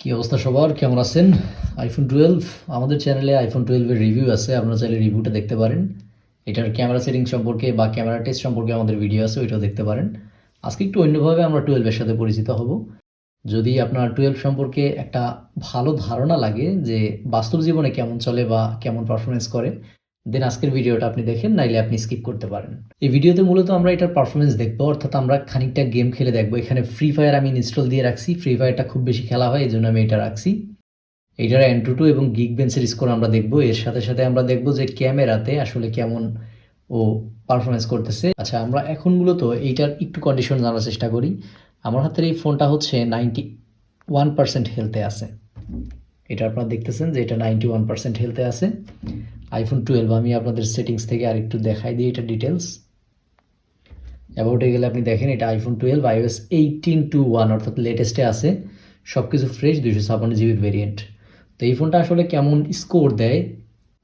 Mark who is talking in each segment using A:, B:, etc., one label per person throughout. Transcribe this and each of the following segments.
A: কি অবস্থা সবার? কেমন আছেন? আইফোন টুয়েলভ আমাদের চ্যানেলে আইফোন টুয়েলভের রিভিউ আছে, আপনারা চাইলে রিভিউটা দেখতে পারেন। এটার ক্যামেরা সেটিং সম্পর্কে বা ক্যামেরা টেস্ট সম্পর্কে আমাদের ভিডিও আছে, ওইটাও দেখতে পারেন। আজকে একটু অন্যভাবে আমরা টুয়েলভের সাথে পরিচিত হব। যদি আপনার টুয়েলভ সম্পর্কে একটা ভালো ধারণা লাগে যে বাস্তব জীবনে কেমন চলে বা কেমন পারফরমেন্স করে দেন আজকের ভিডিওটা আপনি দেখেন, নাইলে আপনি স্কিপ করতে পারেন। এই ভিডিওতে মূলত আমরা এটার পারফরমেন্স দেখব, অর্থাৎ আমরা খানিকটা গেম খেলে দেখব। এখানে ফ্রি ফায়ার আমি ইনস্টল দিয়ে রাখছি। ফ্রি ফায়ারটা খুব বেশি খেলা হয় এই জন্য আমি এটা রাখছি। এটার অ্যান্টু টু এবং গিগ বেঞ্চের স্কোর আমরা দেখব। এর সাথে সাথে আমরা দেখব যে ক্যামেরাতে আসলে কেমন ও পারফরমেন্স করতেছে। আচ্ছা আমরা এখন মূলত এইটার একটু কন্ডিশন জানার চেষ্টা করি। আমার হাতের এই ফোনটা হচ্ছে নাইনটি ওয়ান পার্সেন্ট হেলথে আছে। এটা আপনারা দেখতেছেন যে এটা নাইনটি ওয়ান পার্সেন্ট হেলথে আছে। আইফোন টুয়েলভ আমি আপনাদের সেটিংস থেকে আরেকটু দেখাই দিই এটা ডিটেলস অ্যাবাউটে গেলে আপনি দেখেন এটা iPhone twelve iOS eighteen two one অর্থাৎ লেটেস্টে আছে। সব কিছু ফ্রেশ দুশো ছাপান্ন জিবির ভেরিয়েন্ট তো এই ফোনটা আসলে কেমন স্কোর দেয়?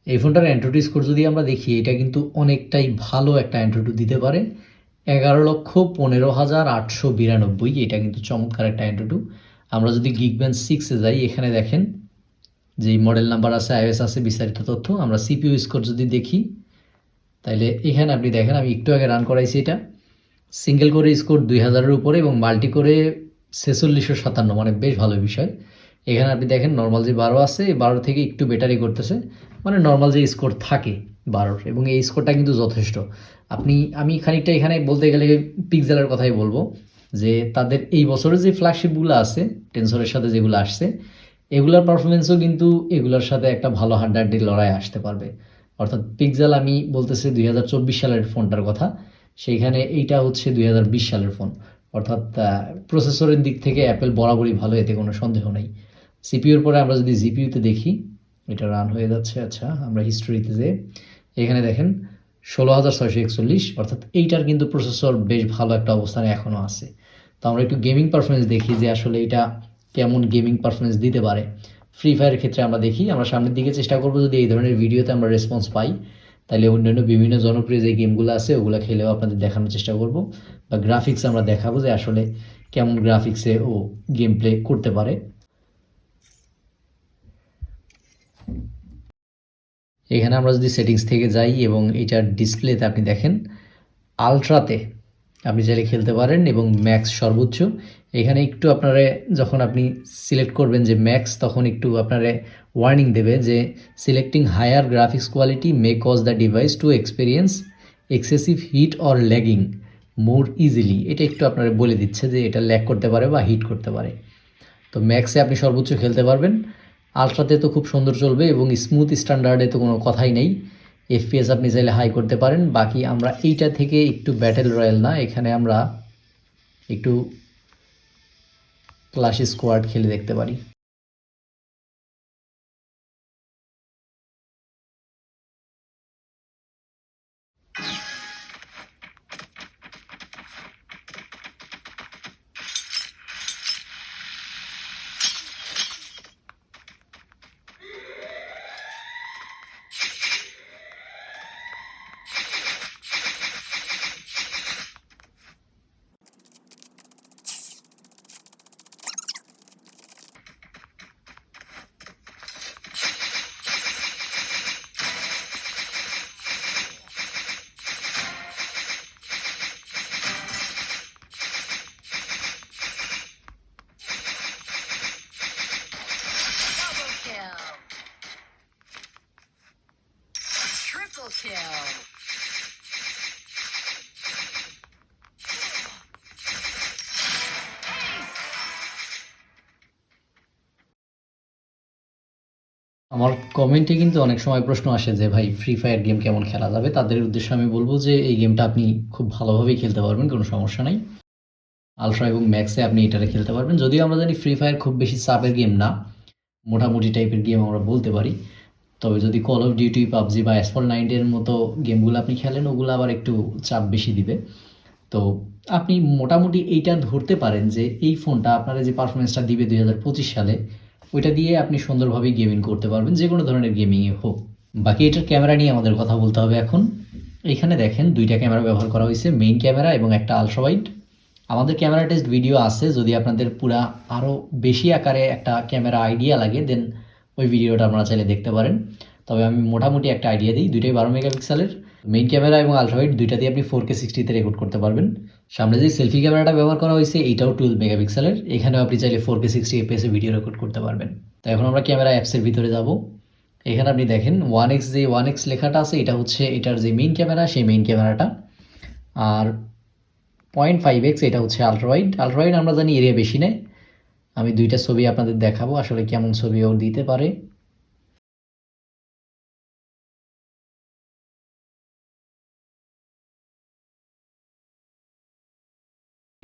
A: এই ফোনটার অ্যান্ড্রয়েড স্কোর যদি আমরা দেখি, এটা কিন্তু অনেকটাই ভালো একটা অ্যান্ড্রয়েড দিতে পারে। এগারো লক্ষ পনেরো হাজার আটশো বিরানব্বই, এটা কিন্তু চমৎকার একটা অ্যান্ড্রয়েড আমরা যদি গিগব্যান্ড সিক্সে যাই, এখানে দেখেন যেই মডেল নাম্বার আছে আইওএস আছে, বিস্তারিত তথ্য, আমরা সিপিইউ স্কোর যদি দেখি, তাইলে এখানে আপনি দেখেন, আমি একটু আগে রান করাইছি এটা। সিঙ্গেল করে স্কোর দুই হাজারের উপরে এবং মাল্টি করে ছেচল্লিশশো সাতান্ন মানে বেশ ভালো বিষয়। এখানে আপনি দেখেন নর্মাল যে বারো আছে বারো থেকে একটু বেটারি করতেছে মানে নর্মাল যে স্কোর থাকে বারোর, এবং এই স্কোরটা কিন্তু যথেষ্ট। আপনি, আমি খানিকটা এখানে বলতে গেলে পিক্সেলের কথাই বলব, যে তাদের এই বছরের যে ফ্ল্যাগশিপগুলো আছে টেনসরের সাথে যেগুলো আসছে এগুলার পারফরমেন্সও কিন্তু এগুলোর সাথে একটা ভালো হাড্ডাহাড্ডি লড়াই আসতে পারবে। অর্থাৎ পিক্সেল আমি বলতেছি দুই হাজার চব্বিশ সালের ফোনটার কথা। সেইখানে এইটা হচ্ছে দুই হাজার বিশ সালের ফোন অর্থাৎ প্রসেসরের দিক থেকে অ্যাপেল বরাবরই ভালো, এতে কোনো সন্দেহ নেই। সিপিউর পরে আমরা যদি জিপিউতে দেখি, এটা রান হয়ে যাচ্ছে আচ্ছা আমরা হিস্টোরিতে যে, এখানে দেখেন, ষোলো হাজার ছয়শো একচল্লিশ, অর্থাৎ এইটার কিন্তু প্রসেসর বেশ ভালো একটা অবস্থানে এখনও আছে। তো আমরা একটু গেমিং পারফরমেন্স দেখি যে আসলে এটা কেমন গেমিং পারফরমেন্স দিতে পারে। ফ্রি ফায়ারের ক্ষেত্রে আমরা দেখি, আমরা সামনের দিকে চেষ্টা করব যদি এই ধরনের ভিডিওতে আমরা রেসপন্স পাই, তাহলে অন্যান্য বিভিন্ন জনপ্রিয় যে গেমগুলো আছে, ওগুলো খেলেও আপনাদের দেখানোর চেষ্টা করব। বা গ্রাফিক্স আমরা দেখাবো যে আসলে কেমন গ্রাফিক্সে ও গেম প্লে করতে পারে। এখানে আমরা যদি সেটিংস থেকে যাই এবং এটার ডিসপ্লেতে আপনি দেখেন আলট্রাতে আপনি চাইলে খেলতে পারেন এবং ম্যাক্স সর্বোচ্চ। এখানে একটু আপনারা যখন আপনি সিলেক্ট করবেন যে ম্যাক্স তখন একটু আপনারা ওয়ার্নিং দেবে যে selecting higher graphics quality may cause the device to experience excessive heat or lagging more easily এটা একটু আপনারা বলে দিচ্ছে যে এটা ল্যাগ করতে পারে বা হিট করতে পারে। তো ম্যাক্সে আপনি সর্বোচ্চ খেলতে পারবেন। আলট্রাতে তো খুব সুন্দর চলবে এবং স্মুথ স্ট্যান্ডার্ডে তো কোনো কথাই নেই। এফপিএস আপনি চাইলে হাই করতে পারেন। বাকি আমরা এইটা থেকে একটু ব্যাটেল রয়্যাল না, এখানে আমরা একটু ক্লাস স্কোয়াড খেলে দেখতে পারি। আমার কমেন্টে কিন্তু অনেক সময় প্রশ্ন আসে যে, ভাই ফ্রি ফায়ার গেম কেমন খেলা যাবে? তাদের উদ্দেশ্যে আমি বলব যে, এই গেমটা আপনি খুব ভালোভাবেই খেলতে পারবেন, কোনো সমস্যা নাই। আলট্রা এবং ম্যাক্সে আপনি এটারে খেলতে পারবেন। যদিও আমরা জানি ফ্রি ফায়ার খুব বেশি চাপের গেম না, মোটামুটি টাইপের গেম আমরা বলতে পারি। তবে যদি কল অফ ডিউটি পাবজি বা অ্যাসফল নাইনটের মতো গেমগুলো আপনি খেলেন, ওগুলো আবার একটু চাপ বেশি দিবে। তো আপনি মোটামুটি এইটা ধরতে পারেন যে, এই ফোনটা আপনারা যে পারফরমেন্সটা দিবে দুই হাজার পঁচিশ সালে ওইটা দিয়ে আপনি সুন্দরভাবে গেমিং করতে পারবেন যে কোনো ধরনের গেমিংয়ে হোক। বাকি এটার ক্যামেরা নিয়ে আমাদের কথা বলতে হবে এখন। এখানে দেখেন দুইটা ক্যামেরা ব্যবহার করা হয়েছে মেইন ক্যামেরা এবং একটা আলট্রাওয়াইড আমাদের ক্যামেরা টেস্ট ভিডিও আছে, যদি আপনাদের পুরা আরও বেশি আকারে একটা ক্যামেরা আইডিয়া লাগে দেন ওই ভিডিওটা আপনারা চাইলে দেখতে পারেন। তবে আমি মোটামুটি একটা আইডিয়া দিই, দুইটাই বারো মেগাপিক্সেলের। মেইন ক্যামেরা এবং আলট্রাওয়াইড দিয়ে আপনি ফোর কে সিক্সটিতে রেকর্ড করতে পারবেন। সামনে যে সেলফি ক্যামেরাটা ব্যবহার করা হয়েছে এইটাও টুয়েলভ মেগাপিক্সেলের এখানেও আপনি চাইলে ফোর কে সিক্সটি এপিএসে ভিডিও রেকর্ড করতে পারবেন। তো এখন আমরা ক্যামেরা অ্যাপসের ভিতরে যাব। এখানে আপনি দেখেন ওয়ান এক্স যে ওয়ান এক্স লেখাটা আছে, এটা হচ্ছে এটার যে মেইন ক্যামেরা সেই মেইন ক্যামেরাটা আর পয়েন্ট ফাইভ এক্স এটা হচ্ছে আলট্রাওয়াইড আলট্রাওয়াইড আমরা জানি এরিয়া বেশি নেয়। আমি দুইটা ছবি আপনাদের দেখাবো, আসলে কেমন ছবি ও দিতে পারে।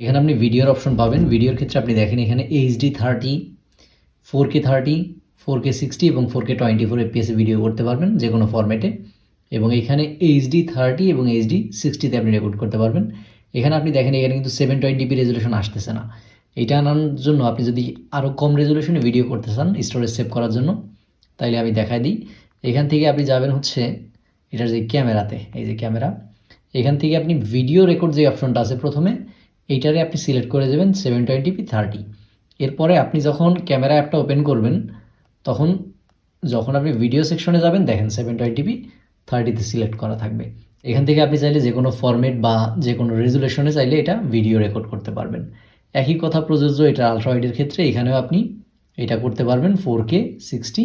A: এখানে আপনি ভিডিওর অপশন পাবেন। ভিডিওর ক্ষেত্রে আপনি দেখেন এখানে HD thirty four K thirty four K sixty এবং ফোর কে টোয়েন্টি ফোর এপিএসে ভিডিও করতে পারবেন যে কোনো ফরম্যাটে এবং এখানে এইচডি থার্টি এবং এইচডি সিক্সটিতে আপনি রেকর্ড করতে পারবেন। এখানে আপনি দেখেন এখানে কিন্তু সেভেন টোয়েন্টি পি রেজলিউশন আসতেছে না। এটা আনার জন্য আপনি যদি আরও কম রেজলিউশনে ভিডিও করতে চান স্টোরেজ সেভ করার জন্য, তাইলে আমি দেখাই দিই। এখান থেকে আপনি যাবেন হচ্ছে এটার যে ক্যামেরাতে, এই যে ক্যামেরা। এখান থেকে আপনি ভিডিও রেকর্ড যে অপশনটা আছে প্রথমে এইটারে আপনি সিলেক্ট করে দেবেন সেভেন টোয়েন্টি পি থার্টি এরপরে আপনি যখন ক্যামেরা অ্যাপটা ওপেন করবেন, তখন যখন আপনি ভিডিও সেকশনে যাবেন, দেখেন সেভেন টোয়েন্টি পি থার্টিতে সিলেক্ট করা থাকবে। এখান থেকে আপনি চাইলে যে কোনো ফরম্যাট বা যে কোনো রেজুলেশনে চাইলে এটা ভিডিও রেকর্ড করতে পারবেন। একই কথা প্রযোজ্য এটা আলট্রাওয়াইডের ক্ষেত্রে, এখানেও আপনি এটা করতে পারবেন ফোর কে সিক্সটি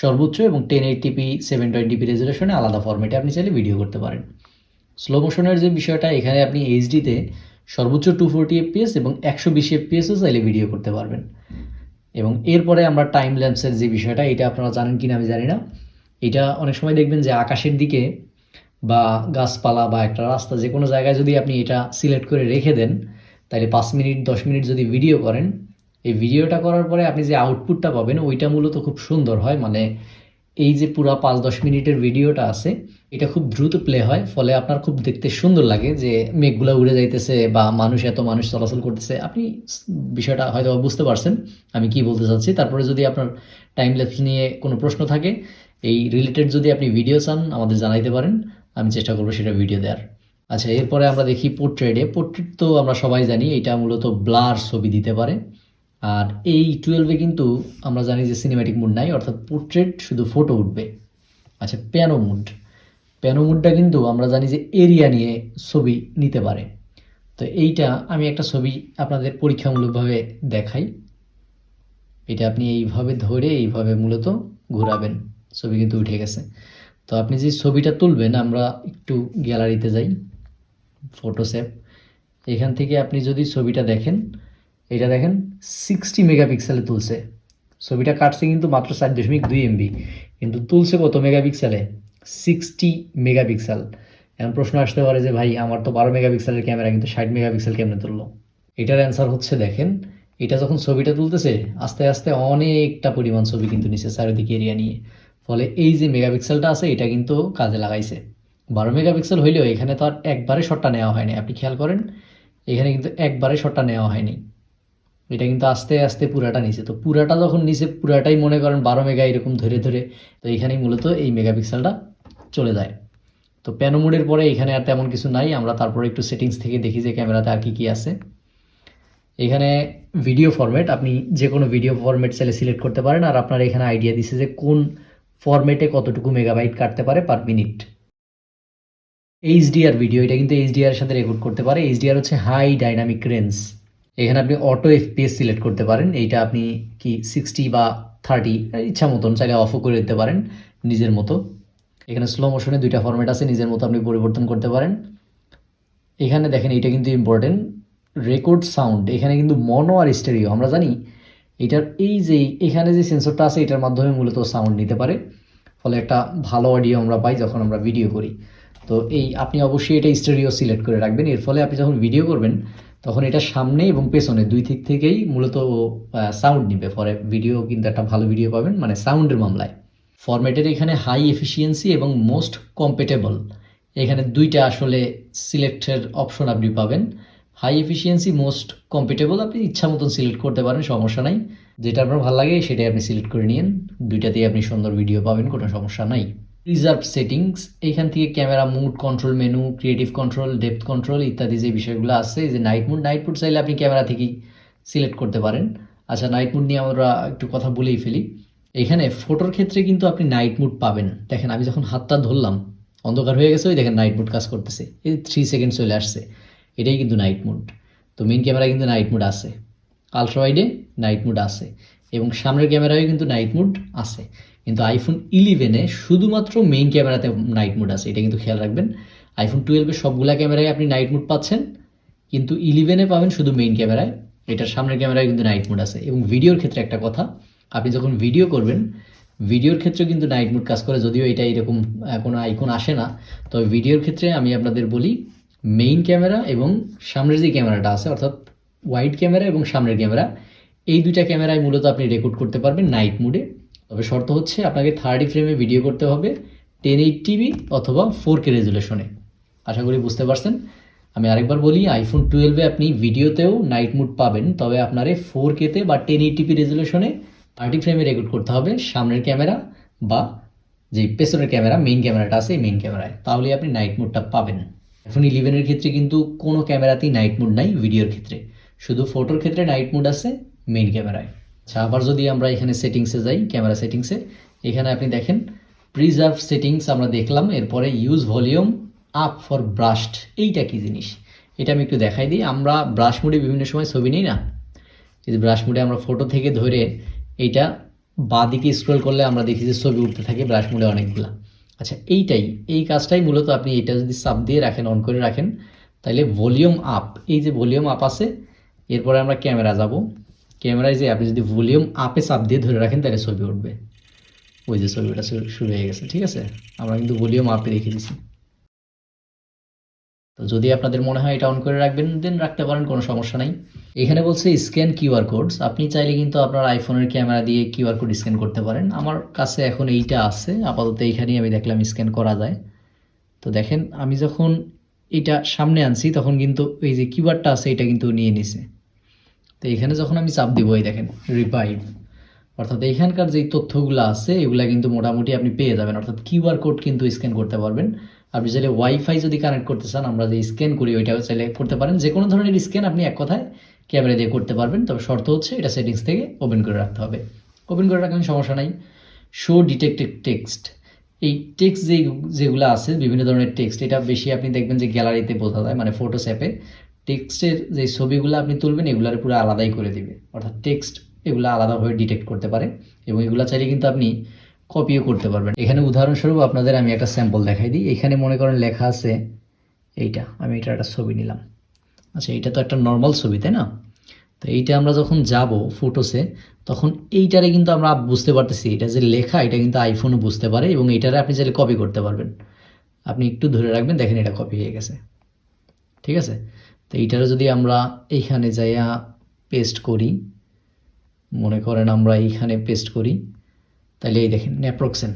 A: সর্বোচ্চ এবং ten eighty P seven twenty P রেজুলেশনে আলাদা ফরম্যাটে আপনি চাইলে ভিডিও করতে পারেন। স্লো মোশনের যে বিষয়টা, এখানে আপনি এইচডিতে সর্বোচ্চ টু ফোরটি এফপিএস এবং একশো বিশ এফপিএসও চাইলে ভিডিও করতে পারবেন। এবং এরপরে আমরা টাইম ল্যাম্পসের যে বিষয়টা, এটা আপনারা জানেন কি না আমি জানি না। এটা অনেক সময় দেখবেন যে আকাশের দিকে বা গাছপালা বা একটা রাস্তা যে কোনো জায়গায় যদি আপনি এটা সিলেক্ট করে রেখে দেন, তাহলে পাঁচ মিনিট, দশ মিনিট যদি ভিডিও করেন, এই ভিডিওটা করার পরে আপনি যে আউটপুটটা পাবেন, ওইটা মূলত খুব সুন্দর হয়। মানে এই যে পুরো পাঁচ দশ মিনিটের ভিডিওটা আছে, এটা খুব দ্রুত প্লে হয়, ফলে আপনার খুব দেখতে সুন্দর লাগে যে মেঘগুলো উড়ে যাইতেছে বা মানুষ এত মানুষ চলাচল করতেছে। আপনি বিষয়টা হয়তো বুঝতে পারছেন, আমি কি বলতে চাচ্ছি। তারপরে যদি আপনার টাইম ল্যাপস নিয়ে কোনো প্রশ্ন থাকে, এই রিলেটেড যদি আপনি ভিডিও চান, আমাদের জানাইতে পারেন, আমি চেষ্টা করব সেটা ভিডিও দেওয়ার। আচ্ছা এরপরে আমরা দেখি পোর্ট্রেটে পোর্ট্রেট তো আমরা সবাই জানি, এটা মূলত ব্লার ছবি দিতে পারে। আর এই টুয়েলভে কিন্তু আমরা জানি যে সিনেম্যাটিক মুড নাই, অর্থাৎ পোর্ট্রেট শুধু ফটো উঠবে। আচ্ছা প্যানো মুড প্যানো মুডটা কিন্তু আমরা জানি যে এরিয়া নিয়ে ছবি নিতে পারে। তো এইটা আমি একটা ছবি আপনাদের পরীক্ষামূলকভাবে দেখাই। এটা আপনি এইভাবে ধরে এইভাবে মূলত ঘোরাবেন। ছবি কিন্তু উঠে গেছে। তো আপনি যে ছবিটা তুলবেন, আমরা একটু গ্যালারিতে যাই ফটো সেভ এখান থেকে আপনি যদি ছবিটা দেখেন এটা দেখেন সিক্সটি মেগাপিক্সেলে তুলছে। ছবিটা কাটছে কিন্তু মাত্র চার দশমিক দুই এমবি কিন্তু তুলছে কত মেগাপিক্সেলে সিক্সটি মেগাপিক্সেল এখন প্রশ্ন আসতে পারে যে, ভাই, আমার তো বারো মেগাপিক্সেলের ক্যামেরা কিন্তু ষাট মেগাপিক্সেল কেমনে তুললো? এটার অ্যান্সার হচ্ছে, দেখেন, এটা যখন ছবিটা তুলতেছে, আস্তে আস্তে অনেকটা পরিমাণ ছবি কিন্তু নিচে চারিদিকে এরিয়া নিয়ে। ফলে এই যে মেগাপিক্সেলটা আছে, এটা কিন্তু কাজে লাগাইছে। বারো মেগাপিক্সেল হইলেও এখানে তো আর একবারে শটটা নেওয়া হয়নি। আপনি খেয়াল করেন, এখানে কিন্তু একবারে শটটা নেওয়া হয়নি। এটা কিন্তু আস্তে আস্তে পুরাটা নিচে। তো পুরাটা যখন নিচে, পুরাটাই মনে করেন বারো মেগা এরকম ধরে ধরে, তো এইখানেই মূলত এই মেগাপিক্সেলটা চলে যায়। তো প্যানো মোডের পরে এখানে আর তেমন কিছু নাই, আমরা তারপরে একটু সেটিংস থেকে দেখি যে ক্যামেরাতে আর কি কী আছে। এখানে ভিডিও ফরম্যাট আপনি যে কোনো ভিডিও ফরম্যাট চাইলে সিলেক্ট করতে পারেন, আর আপনার এখানে আইডিয়া দিছে যে কোন ফরম্যাটে কতটুকু মেগাবাইট কাটতে পারে পার মিনিট এইচডিআর ভিডিও এটা কিন্তু এইচডিআর সাথে রেকর্ড করতে পারে। এইচডিআর হচ্ছে হাই ডাইনামিক রেঞ্জ এখানে আপনি অটো এফপিএস সিলেক্ট করতে পারেন। এইটা আপনি কি সিক্সটি বা থার্টি ইচ্ছা মতন চাইলে অফও করে দিতে পারেন নিজের মতো। এখানে স্লো মোশনে দুইটা ফরম্যাট আছে, নিজের মতো আপনি পরিবর্তন করতে পারেন। এখানে দেখেন এটা কিন্তু ইম্পর্টেন্ট রেকর্ড সাউন্ড এখানে কিন্তু মনো আর স্টেরিও আমরা জানি এটার এই যে এখানে যে সেন্সরটা আছে, এটার মাধ্যমে মূলত সাউন্ড নিতে পারে। ফলে একটা ভালো অডিও আমরা পাই যখন আমরা ভিডিও করি। তো এই আপনি অবশ্যই এটা স্টেরিও সিলেক্ট করে রাখবেন। এর ফলে আপনি যখন ভিডিও করবেন তখন এটা সামনে এবং পেছনে দুই দিক থেকেই মূলত সাউন্ড নিবে। ফলে ভিডিও কিন্তু একটা ভালো ভিডিও পাবেন মানে সাউন্ডের মামলায়। ফরম্যাটের এখানে হাই এফিসিয়েন্সি এবং মোস্ট কম্পেটেবল এখানে দুইটা আসলে সিলেক্টের অপশন আপনি পাবেন। হাই এফিসিয়েন্সি মোস্ট কম্পেটেবল আপনি ইচ্ছা মতন সিলেক্ট করতে পারেন, সমস্যা নাই। যেটা আপনার ভালো লাগে, সেটাই আপনি সিলেক্ট করে নিন দুইটাতেই আপনি সুন্দর ভিডিও পাবেন, কোনো সমস্যা নাই। রিজার্ভ সেটিংস এইখান থেকে camera mode control menu creative control depth control ইত্যাদি যে বিষয়গুলো আছে যে নাইট মুড নাইট মুড চাইলে আপনি ক্যামেরা থেকেই সিলেক্ট করতে পারেন। আচ্ছা নাইট মুড নিয়ে আমরা একটু কথা বলেই ফেলি। এখানে ফটোর ক্ষেত্রে কিন্তু আপনি নাইট মুড পাবেন। দেখেন, আমি যখন হাতটা ধরলাম, অন্ধকার হয়ে গেছে, ওই দেখেন নাইট মুড কাজ করতেছে। এই থ্রি সেকেন্ড চলে আসছে। এটাই কিন্তু নাইট মুড তো মেইন ক্যামেরায় কিন্তু নাইট মুড আছে। আলট্রা ওয়াইডে নাইট মুড আছে। এবং সামনের ক্যামেরায় কিন্তু নাইট মুড আছে। কিন্তু আইফোন ইলেভেনে শুধুমাত্র মেইন ক্যামেরাতে নাইট মুড আছে, এটা কিন্তু খেয়াল রাখবেন। আইফোন টুয়েলভে সবগুলা ক্যামেরায় আপনি নাইট মুড পাচ্ছেন, কিন্তু ইলেভেনে পাবেন শুধু মেইন ক্যামেরায় এটার সামনের ক্যামেরায় কিন্তু নাইট মুড আছে। এবং ভিডিওর ক্ষেত্রে একটা কথা, আপনি যখন ভিডিও করবেন ভিডিওর ক্ষেত্রে কিন্তু নাইট মুড কাজ করে, যদিও এটা এরকম কোনো আইকন আসে না, তবে ভিডিওর ক্ষেত্রে আমি আপনাদের বলি মেইন ক্যামেরা এবং সামনের যে ক্যামেরাটা আছে, অর্থাৎ ওয়াইড ক্যামেরা এবং সামনের ক্যামেরা এই দুইটা ক্যামেরায় মূলত আপনি রেকর্ড করতে পারবেন নাইট মুডে তবে শর্ত হচ্ছে আপনাকে থার্টি ফ্রেমে ভিডিও করতে হবে টেন এইট টিভি অথবা ফোর কে রেজুলেশনে আশা করি বুঝতে পারছেন। আমি আরেকবার বলি আইফোন টুয়েলভে আপনি ভিডিওতেও নাইট মুড পাবেন, তবে আপনারে ফোর কেতে বা টেন এইট এইটিপি রেজুলেশনে থার্টি ফ্রেমে রেকর্ড করতে হবে সামনের ক্যামেরা বা যে পেছনের ক্যামেরা মেইন ক্যামেরাটা আছে মেইন ক্যামেরায় তাহলে আপনি নাইট মুডটা পাবেন। এখন ইলেভেনের ক্ষেত্রে কিন্তু কোনো ক্যামেরাতেই নাইট মুড নাই ভিডিওর ক্ষেত্রে। শুধু ফটোর ক্ষেত্রে নাইট মুড আছে মেইন ক্যামেরায় আচ্ছা আবার যদি আমরা এখানে সেটিংসে যাই ক্যামেরা সেটিংসে এখানে আপনি দেখেন প্রিজার্ভ সেটিংস আমরা দেখলাম, এরপরে use volume up for burst এইটা কি জিনিস? এটা আমি একটু দেখাই দিই, আমরা ব্রাশ মুডে বিভিন্ন সময় ছবি নিই না? এই যে ব্রাশ মুডে আমরা ফটো থেকে ধরে এইটা বাঁ দিকে স্ক্রল করলে আমরা দেখি যে ছবি উঠতে থাকে ব্রাশ মুডে অনেকগুলা। আচ্ছা এইটাই, এই কাজটাই মূলত আপনি এটা যদি সাপ দিয়ে রাখেন অন করে রাখেন তাহলে ভলিউম আপ এই যে ভলিউম আপ আছে, এরপরে আমরা ক্যামেরা যাব। ক্যামেরায় যে আপনি যদি ভলিউম আপে চাপ দিয়ে ধরে রাখেন, তাহলে ছবি উঠবে। ওই যে ছবিটা শুরু- হয়ে গেছে, ঠিক আছে? আমরা কিন্তু ভলিউম আপে রেখে দিছি। তো যদি আপনাদের মনে হয় এটা অন করে রাখবেন, দেন রাখতে পারেন, কোনো সমস্যা নাই। এখানে বলছে স্ক্যান কিউআর কোডস আপনি চাইলে কিন্তু আপনার আইফোনের ক্যামেরা দিয়ে কিউআর কোড স্ক্যান করতে পারেন। আমার কাছে এখন এইটা আছে। আপাতত এইখানেই আমি দেখলাম স্ক্যান করা যায়। তো দেখেন, আমি যখন এটা সামনে আনছি, তখন কিন্তু এই যে কিউআরটা আছে, এটা কিন্তু নিয়ে নিছে। তো এখানে যখন আমি চাপ দিব, এই দেখেন রিভাইভ অর্থাৎ এইখানকার যেই তথ্যগুলো আছে, এগুলা কিন্তু মোটামুটি আপনি পেয়ে যাবেন। অর্থাৎ কিউআর কোড কিন্তু স্ক্যান করতে পারবেন। আপনি চাইলে ওয়াইফাই যদি কানেক্ট করতে চান, আমরা যে স্ক্যান করি, ওইটাও চাইলে করতে পারেন। যে কোনো ধরনের স্ক্যান আপনি এক কথায় ক্যামেরা দিয়ে করতে পারবেন। তবে শর্ত হচ্ছে এটা সেটিংস থেকে ওপেন করে রাখতে হবে। ওপেন করে রাখলে সমস্যা নাই। শো ডিটেক্টেড টেক্সট এই টেক্সট যে যেগুলো আছে, বিভিন্ন ধরনের টেক্সট এটা বেশি আপনি দেখবেন যে গ্যালারিতে বোঝা যায় মানে ফটোস অ্যাপে টেক্সটের যে ছবিগুলো আপনি তুলবেন, এগুলার পুরো আলাদাই করে দিবে। অর্থাৎ টেক্সট এগুলো আলাদাভাবে ডিটেক্ট করতে পারে এবং এগুলো চাইলে কিন্তু আপনি কপিও করতে পারবেন। এখানে উদাহরণস্বরূপ আপনাদের আমি একটা স্যাম্পল দেখাই দিই। এখানে মনে করেন লেখা আছে এইটা, আমি এটা একটা ছবি নিলাম। আচ্ছা এটা তো একটা নর্মাল ছবি, তাই না? তো এইটা আমরা যখন যাব ফটোসে তখন এইটারে কিন্তু আমরা বুঝতে পারতেছি। এটা যে লেখা, এটা কিন্তু আইফোনও বুঝতে পারে এবং এইটারে আপনি চাইলে কপি করতে পারবেন। আপনি একটু ধরে রাখবেন, দেখেন এটা কপি হয়ে গেছে। ঠিক আছে? তো এইটারে যদি আমরা এইখানে যাইয়া পেস্ট করি, মনে করেন আমরা এইখানে পেস্ট করি তাহলে এই দেখেন ন্যাপ্রক্সেন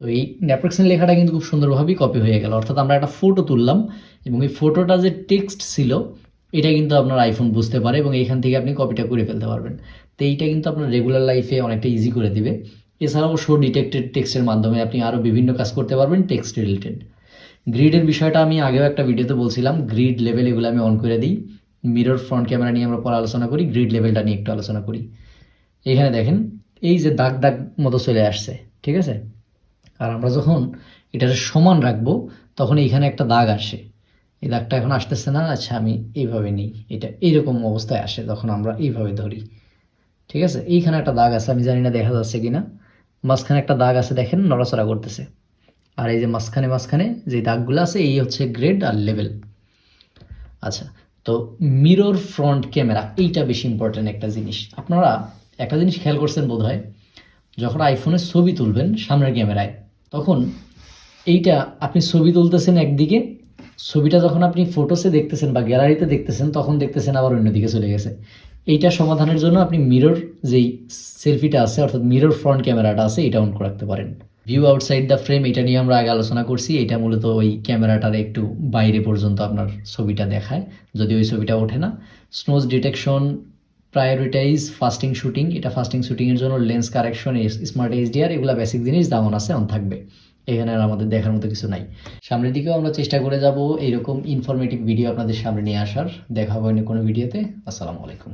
A: তো এই ন্যাপ্রক্সেন লেখাটা কিন্তু খুব সুন্দরভাবেই কপি হয়ে গেল। অর্থাৎ আমরা একটা ফটো তুললাম এবং এই ফটোটা যে টেক্সট ছিল, এটা কিন্তু আপনার আইফোন বুঝতে পারে এবং এইখান থেকে আপনি কপিটা করে ফেলতে পারবেন। তো এইটা কিন্তু আপনার রেগুলার লাইফে অনেকটা ইজি করে দিবে। এছাড়াও শো ডিটেক্টেড টেক্সটের মাধ্যমে আপনি আরও বিভিন্ন কাজ করতে পারবেন টেক্সট রিলেটেড গ্রিডের বিষয়টা আমি আগেও একটা ভিডিওতে বলছিলাম গ্রিড লেভেল এগুলো আমি অন করে দিই। মিরর ফ্রন্ট ক্যামেরা নিয়ে আমরা পরে আলোচনা করি গ্রিড লেভেলটা নিয়ে একটু আলোচনা করি। এখানে দেখেন, এই যে দাগ দাগ মতো চলে আসছে, ঠিক আছে? আর আমরা যখন এটার সমান রাখব, তখন এইখানে একটা দাগ আসে। এই দাগটা এখন আসতেছে না আচ্ছা আমি এইভাবে নিই, এটা এইরকম অবস্থায় আসে তখন আমরা এইভাবে ধরি, ঠিক আছে? এইখানে একটা দাগ আছে, আমি জানি না দেখা যাচ্ছে কি না মাঝখানে একটা দাগ আছে, দেখেন, নড়াচড়া করতেছে। আর এই যে মাঝখানে মাঝখানে যে দাগগুলো আছে, এই হচ্ছে গ্রেড আর লেভেল আচ্ছা তো মিরর ফ্রন্ট ক্যামেরা এইটা বেশি ইম্পর্ট্যান্ট একটা জিনিস। আপনারা একটা জিনিস খেয়াল করছেন বোধ হয় যখন আইফোনের ছবি তুলবেন সামনের ক্যামেরায়, তখন এইটা আপনি ছবি তুলতেছেন একদিকে, ছবিটা যখন আপনি ফটোসে দেখতেছেন বা গ্যালারিতে দেখতেছেন, তখন দেখতেছেন আবার অন্যদিকে চলে গেছে। এইটা সমাধানের জন্য আপনি মিরর যেই সেলফিটা আছে, অর্থাৎ মিরর ফ্রন্ট ক্যামেরাটা আছে, এটা অন করে রাখতে পারেন। ভিউ আউটসাইড দ্য ফ্রেম এটা নিয়ে আমরা আগে আলোচনা করছি। এটা মূলত ওই ক্যামেরাটার একটু বাইরে পর্যন্ত আপনার ছবিটা দেখায়, যদি ওই ছবিটা ওঠে না। Scene detection prioritize faster shooting এটা ফাস্টিং শুটিংয়ের জন্য লেন্স কারেকশন স্মার্ট এইচডিআর এগুলো বেসিক জিনিস যেমন আছে অন থাকবে। এখানে আর আমাদের দেখার মতো কিছু নাই। সামনের দিকেও আমরা চেষ্টা করে যাব এইরকম ইনফরমেটিভ ভিডিও আপনাদের সামনে নিয়ে আসার। দেখা হবে কোনো ভিডিওতে আসসালামু আলাইকুম।